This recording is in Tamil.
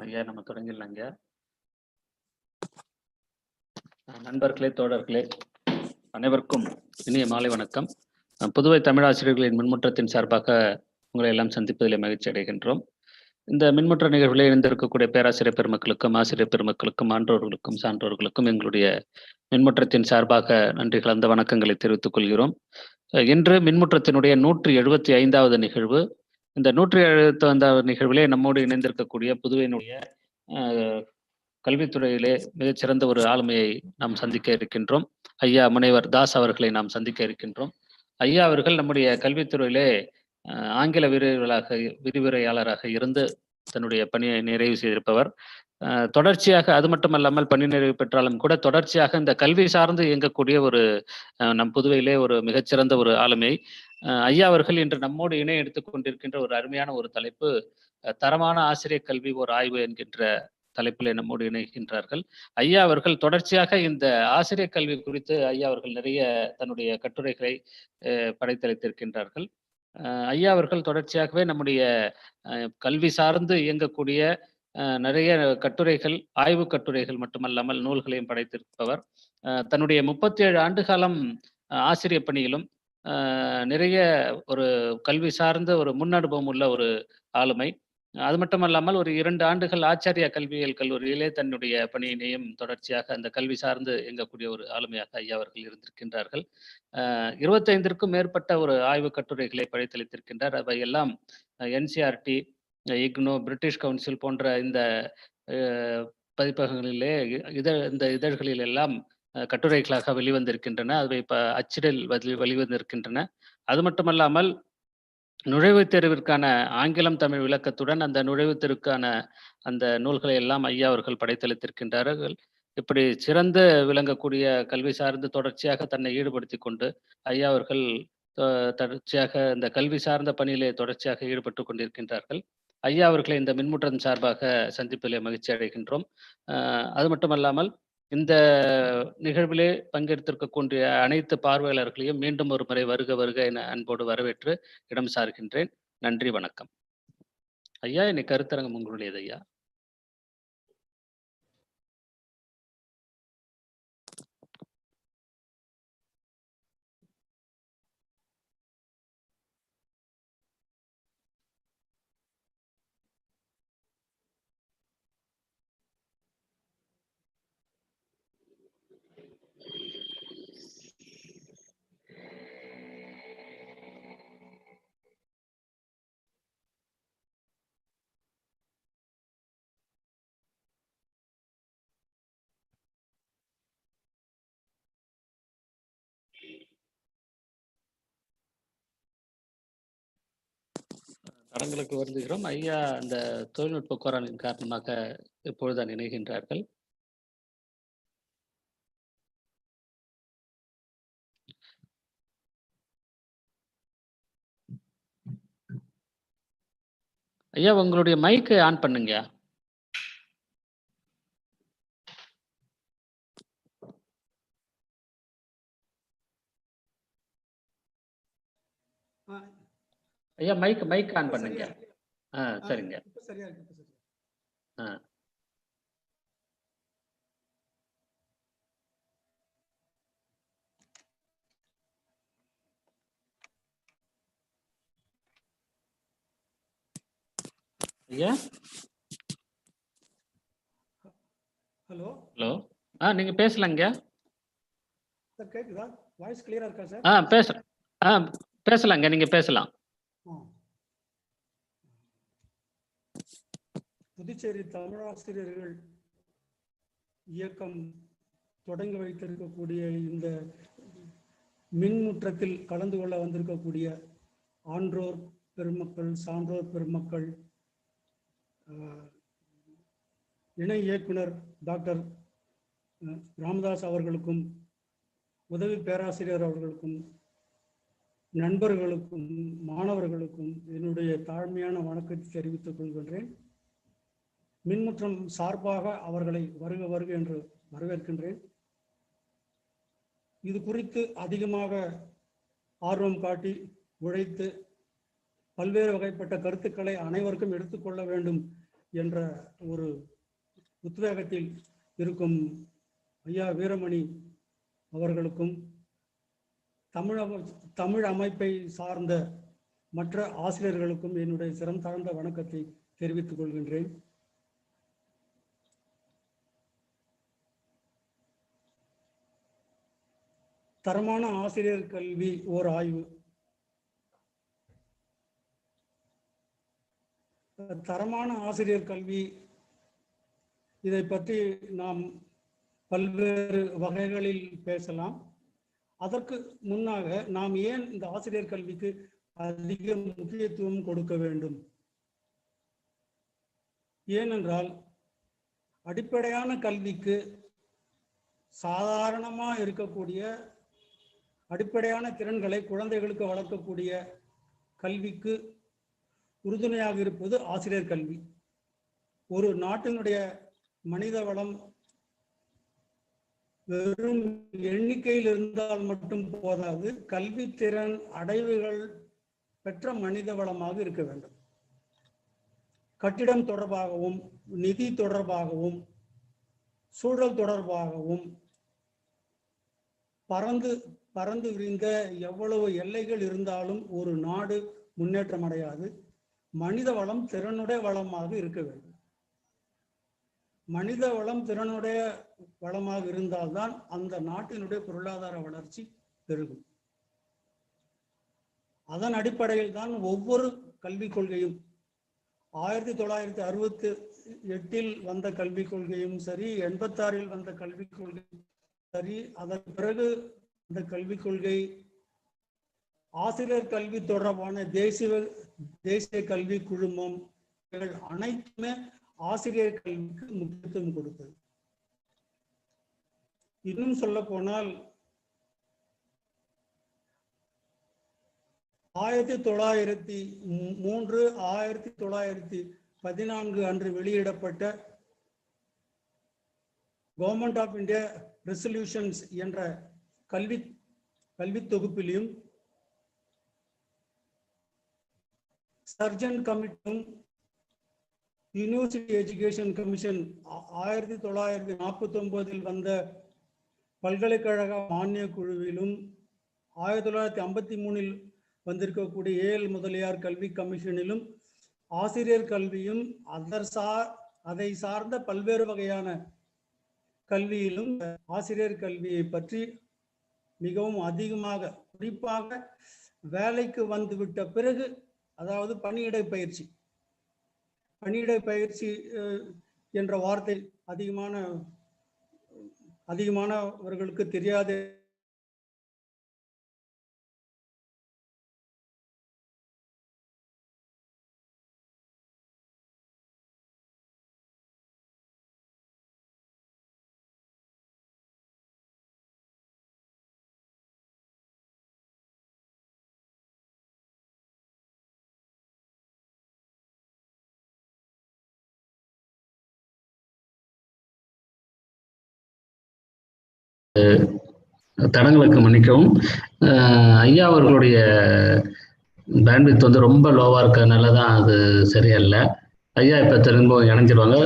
ஐயா நம்ம தொடங்கிடலாங்க. நண்பர்களே தோழர்களே அனைவருக்கும் இனிய மாலை வணக்கம். புதுவை தமிழாசிரியர்களின் மின்முற்றத்தின் சார்பாக உங்களை எல்லாம் சந்திப்பதில் மகிழ்ச்சி அடைகின்றோம். இந்த மின்முற்ற நிகழ்வில் இணைந்திருக்கக்கூடிய பேராசிரியர் பெருமக்களுக்கும் ஆசிரியர் பெருமக்களுக்கும் ஆன்றோர்களுக்கும் சான்றோர்களுக்கும் எங்களுடைய மின்முற்றத்தின் சார்பாக நன்றி கலந்த வணக்கங்களை தெரிவித்துக் கொள்கிறோம். இன்று மின்முற்றத்தினுடைய நூற்றி எழுபத்தி ஐந்தாவது நிகழ்வு இந்த நூற்றி எழுபத்தி ஐந்தாவது நிகழ்விலே நம்மோடு இணைந்திருக்கக்கூடிய புதுவையினுடைய கல்வித்துறையிலே மிகச்சிறந்த ஒரு ஆளுமையை நாம் சந்திக்க இருக்கின்றோம். ஐயா முனைவர் தாஸ் அவர்களை நாம் சந்திக்க இருக்கின்றோம். ஐயா அவர்கள் நம்முடைய கல்வித்துறையிலே ஆங்கில விரிவுரையாளராக விரிவுரையாளராக இருந்து தன்னுடைய பணியை நிறைவு செய்திருப்பவர். தொடர்ச்சியாக அது மட்டுமல்லாமல் பணி நிறைவு பெற்றாலும் கூட தொடர்ச்சியாக இந்த கல்வி சார்ந்து இயங்கக்கூடிய ஒரு நம் புதுவையிலே ஒரு மிகச்சிறந்த ஒரு ஆளுமை. ஐயா அவர்கள் இன்று நம்மோடு இணைய எடுத்துக்கொண்டிருக்கின்ற ஒரு அருமையான ஒரு தலைப்பு தரமான ஆசிரியர் கல்வி ஓர் ஆய்வு என்கின்ற தலைப்பிலே நம்மோடு இணைகின்றார்கள். ஐயா அவர்கள் தொடர்ச்சியாக இந்த ஆசிரியர் கல்வி குறித்து ஐயா அவர்கள் நிறைய தன்னுடைய கட்டுரைகளை படைத்தளித்திருக்கின்றார்கள். ஐயா அவர்கள் தொடர்ச்சியாகவே நம்முடைய கல்வி சார்ந்து இயங்கக்கூடிய நிறைய கட்டுரைகள் ஆய்வு கட்டுரைகள் மட்டுமல்லாமல் நூல்களையும் படைத்திருப்பவர். அஹ், தன்னுடைய முப்பத்தி ஏழு ஆண்டு காலம் ஆசிரியர் பணியிலும் நிறைய ஒரு கல்வி சார்ந்த ஒரு முன்னனுபவம் உள்ள ஒரு ஆளுமை. அது மட்டுமல்லாமல் ஒரு இரண்டு ஆண்டுகள் ஆச்சாரியா கல்வியியல் கல்லூரியிலே தன்னுடைய பணியினையும் தொடர்ச்சியாக அந்த கல்வி சார்ந்து இயங்கக்கூடிய ஒரு ஆளுமையாக ஐயா அவர்கள் இருந்திருக்கின்றார்கள். இருபத்தைந்திற்கும் மேற்பட்ட ஒரு ஆய்வு கட்டுரைகளை படைத்தளித்திருக்கின்றார். அவை எல்லாம் என்சிஆர்டி இக்னோ பிரிட்டிஷ் கவுன்சில் போன்ற இந்த பதிப்பகங்களிலே இதழ் இந்த இதழ்களில் எல்லாம் கட்டுரைகளாக வெளிவந்திருக்கின்றன. அவை இப்போ அச்சிடல் வெளி வெளிவந்திருக்கின்றன. அது மட்டுமல்லாமல் நுழைவுத் தேர்விற்கான ஆங்கிலம் தமிழ் விளக்கத்துடன் அந்த நுழைவுத் தேர்வுக்கான அந்த நூல்களை எல்லாம் ஐயா அவர்கள் படைத்தளித்திருக்கின்றார்கள். இப்படி சிறந்து விளங்கக்கூடிய கல்வி சார்ந்து தொடர்ச்சியாக தன்னை ஈடுபடுத்தி கொண்டு ஐயா அவர்கள் தொடர்ச்சியாக இந்த கல்வி சார்ந்த பணியிலே தொடர்ச்சியாக ஈடுபட்டு கொண்டிருக்கின்றார்கள். ஐயா அவர்களை இந்த மின்முற்றம் சார்பாக சந்திப்பிலே மகிழ்ச்சி அடைகின்றோம் அது மட்டுமல்லாமல் இந்த நிகழ்விலே பங்கெடுத்திருக்கக்கூடிய அனைத்து பார்வையாளர்களையும் மீண்டும் ஒரு முறை வருக வருக என அன்போடு வரவேற்று இடம் சார்கின்றேன். நன்றி வணக்கம். ஐயா இன்னைக்கு கருத்தரங்கம் உங்களுடையது ஐயா? தடங்களுக்கு வருந்துகிறோம். ஐயா அந்த தொழில்நுட்ப கோரானின் காரணமாக இப்பொழுதுதான் இணைகின்றார்கள். ஐயா உங்களுடைய மைக்கை ஆன் பண்ணுங்க ஆ, ஐயா மைக் மைக் ஆன் பண்ணுங்க. ஆ சரிங்க. சரியா இருக்கு. ஆ. ஐயா? ஹலோ? ஹலோ. ஆ நீங்க பேசலாங்க சார் கேக்குதா? வாய்ஸ் கிளியரா இருக்கா சார்? ஆ பேச ஆ பேசலாங்க நீங்க பேசலாம். புதுச்சேரி தமிழாசிரியர்கள் இயக்கம் தொடங்கி வைத்திருக்கக்கூடிய இந்த மின்முற்றத்தில் கலந்து கொள்ள வந்திருக்கக்கூடிய ஆன்றோர் பெருமக்கள் சான்றோர் பெருமக்கள் இணை இயக்குனர் டாக்டர் ராமதாஸ் அவர்களுக்கும் உதவி பேராசிரியர் அவர்களுக்கும் நண்பர்களுக்கும் மாணவர்களுக்கும் என்னுடைய தாழ்மையான வணக்கத்தை தெரிவித்துக் கொள்கின்றேன். மின்முற்றம் சார்பாக அவர்களை வருக வருக என்று வரவேற்கின்றேன். இது குறித்து அதிகமாக ஆர்வம் காட்டி உழைத்து பல்வேறு வகைப்பட்ட கருத்துக்களை அனைவருக்கும் எடுத்துக்கொள்ள வேண்டும் என்ற ஒரு உத்வேகத்தில் இருக்கும் ஐயா வீரமணி அவர்களுக்கும் தமிழ் அமை- தமிழ் அமைப்பை சார்ந்த மற்ற ஆசிரியர்களுக்கும் என்னுடைய சிரம் தாழ்ந்த வணக்கத்தை தெரிவித்துக் கொள்கின்றேன். தரமான ஆசிரியர் கல்வி ஓர் ஆய்வு. தரமான ஆசிரியர் கல்வி இதை பற்றி நாம் பல்வேறு வகைகளில் பேசலாம். அதற்கு முன்னாக நாம் ஏன் இந்த ஆசிரியர் கல்விக்கு அதிக முக்கியத்துவம் கொடுக்க வேண்டும்? ஏனென்றால் அடிப்படையான கல்விக்கு சாதாரணமாக இருக்கக்கூடிய அடிப்படையான திறன்களை குழந்தைகளுக்கு வளர்க்கக்கூடிய கல்விக்கு உறுதுணையாக இருப்பது ஆசிரியர் கல்வி. ஒரு நாட்டினுடைய மனித வளம் வெறும் எண்ணிக்கையில் இருந்தால் மட்டும் போதாது கல்வித்திறன் அடைவுகள் பெற்ற மனித வளமாக இருக்க வேண்டும். கட்டிடம் தொடர்பாகவும் நிதி தொடர்பாகவும் சூழல் தொடர்பாகவும் பறந்து பறந்து விரிந்த எவ்வளவு எல்லைகள் இருந்தாலும் ஒரு நாடு முன்னேற்றம் அடையாது. மனித வளம் திறனுடைய வளமாக இருக்க வேண்டும். மனித வளம் திறனுடைய வளமாக இருந்தால்தான் அந்த நாட்டினுடைய பொருளாதார வளர்ச்சி பெருகும். அதன் அடிப்படையில் தான் ஒவ்வொரு கல்விக் கொள்கையும் ஆயிரத்தி தொள்ளாயிரத்தி அறுபத்தி எட்டில் வந்த கல்விக் கொள்கையும் சரி எண்பத்தாறில் வந்த கல்விக் கொள்கை சரி அதன் பிறகு இந்த கல்விக் கொள்கை ஆசிரியர் கல்வி தொடர்பான தேசிய தேசிய கல்வி குழுமம் அனைத்துமே ஆசிரியர் கல்விக்கு முக்கியத்துவம் கொடுத்தது. இன்னும் சொல்ல போனால் ஆயிரத்தி தொள்ளாயிரத்தி மூன்று ஆயிரத்தி தொள்ளாயிரத்தி பதினான்கு அன்று வெளியிடப்பட்ட கவர்மெண்ட் ஆஃப் இந்தியா ரெசல்யூஷன்ஸ் என்ற கல்வி கல்வி தொகுப்பிலையும் சர்ஜன் கமிட்டியும் யூனிவர்சிட்டி எஜுகேஷன் கமிஷன் ஆயிரத்தி தொள்ளாயிரத்தி நாற்பத்தி ஒன்பதில் வந்த பல்கலைக்கழக மானிய குழுவிலும் ஆயிரத்தி தொள்ளாயிரத்தி ஐம்பத்தி மூணில் வந்திருக்கக்கூடிய ஏஎல் முதலியார் கல்வி கமிஷனிலும் ஆசிரியர் கல்வியும் அதர் சார் அதை சார்ந்த பல்வேறு வகையான கல்வியிலும் ஆசிரியர் கல்வியை பற்றி மிகவும் அதிகமாக குறிப்பாக வேலைக்கு வந்துவிட்ட பிறகு அதாவது பணியிடை பயிற்சி. பணியிட பயிற்சி என்ற வார்த்தை அதிகமான அதிகமானவர்களுக்கு தெரியாது தடங்களுக்கு மன்னிக்கவும். ஐயா அவர்களுடைய பேண்ட்வித் வந்து ரொம்ப லோவாக இருக்கிறதுனால தான் அது சரியில்லை. ஐயா இப்போ திரும்ப இணைஞ்சிருவாங்க.